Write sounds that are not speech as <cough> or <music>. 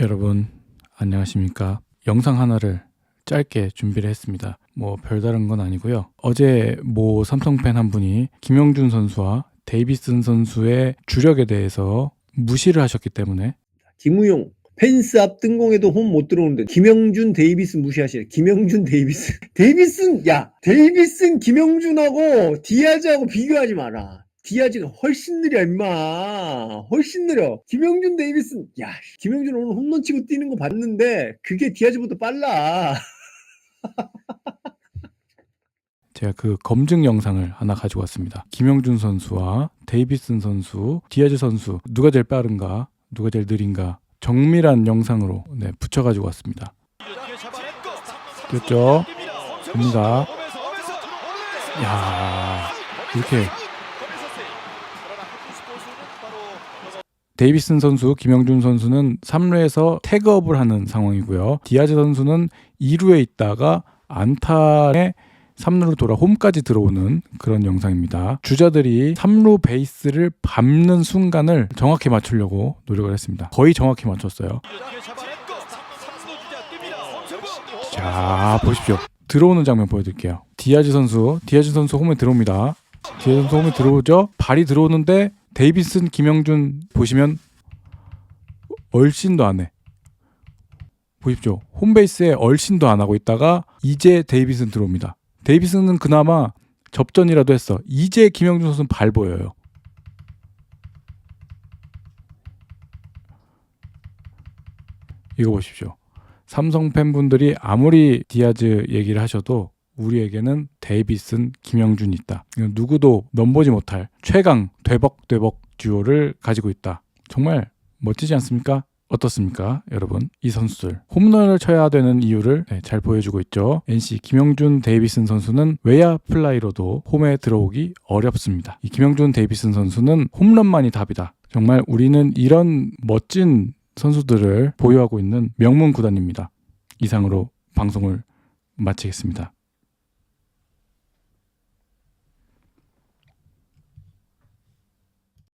여러분 안녕하십니까? 영상 하나를 짧게 준비를 했습니다. 뭐 별다른 건 아니고요. 어제 모 삼성 팬 한 분이 김영준 선수와 데이비슨 선수의 주력에 대해서 무시를 하셨기 때문에 김우용 펜스 앞 등공에도 홈 못 들어오는데 김영준 데이비스 무시하시네 김영준 데이비스 <laughs> 데이비슨 야 데이비슨 김영준하고 디아즈하고 비교하지 마라 디아즈가 훨씬 느려 임마 훨씬 느려 김영준 데이비슨 야 김영준 오늘 홈런 치고 뛰는 거 봤는데 그게 디아즈보다 빨라 <laughs> 제가 그 검증 영상을 하나 가지고 왔습니다. 김영준 선수와 데이비슨 선수, 디아즈 선수 누가 제일 빠른가, 누가 제일 느린가 정밀한 영상으로 네, 붙여가지고 왔습니다. 뛰었죠? 갑니다. 야 이렇게 데이비슨 선수, 김영준 선수는 3루에서 태그업을 하는 상황이고요. 디아즈 선수는 2루에 있다가 안타에 3루로 돌아 홈까지 들어오는 그런 영상입니다. 주자들이 3루 베이스를 밟는 순간을 정확히 맞추려고 노력을 했습니다. 거의 정확히 맞췄어요. 자, 보십시오. 들어오는 장면 보여드릴게요. 디아즈 선수, 디아즈 선수 홈에 들어옵니다. 디아즈 선수 홈에 들어오죠? 발이 들어오는데 데이비슨, 김영준 보시면 얼씬도 안 해. 보십시오. 홈베이스에 얼씬도 안 하고 있다가 이제 데이비슨 들어옵니다. 데이비슨은 그나마 접전이라도 했어. 이제 김영준 선수는 발 보여요. 이거 보십시오. 삼성 팬분들이 아무리 디아즈 얘기를 하셔도 우리에게는 데이비슨, 김영준이 있다. 누구도 넘보지 못할 최강 되벅되벅 듀오를 가지고 있다. 정말 멋지지 않습니까? 어떻습니까, 여러분? 이 선수들 홈런을 쳐야 되는 이유를 네, 잘 보여주고 있죠. NC 김영준 데이비슨 선수는 외야 플라이로도 홈에 들어오기 어렵습니다. 이 김영준 데이비슨 선수는 홈런만이 답이다. 정말 우리는 이런 멋진 선수들을 보유하고 있는 명문 구단입니다. 이상으로 방송을 마치겠습니다.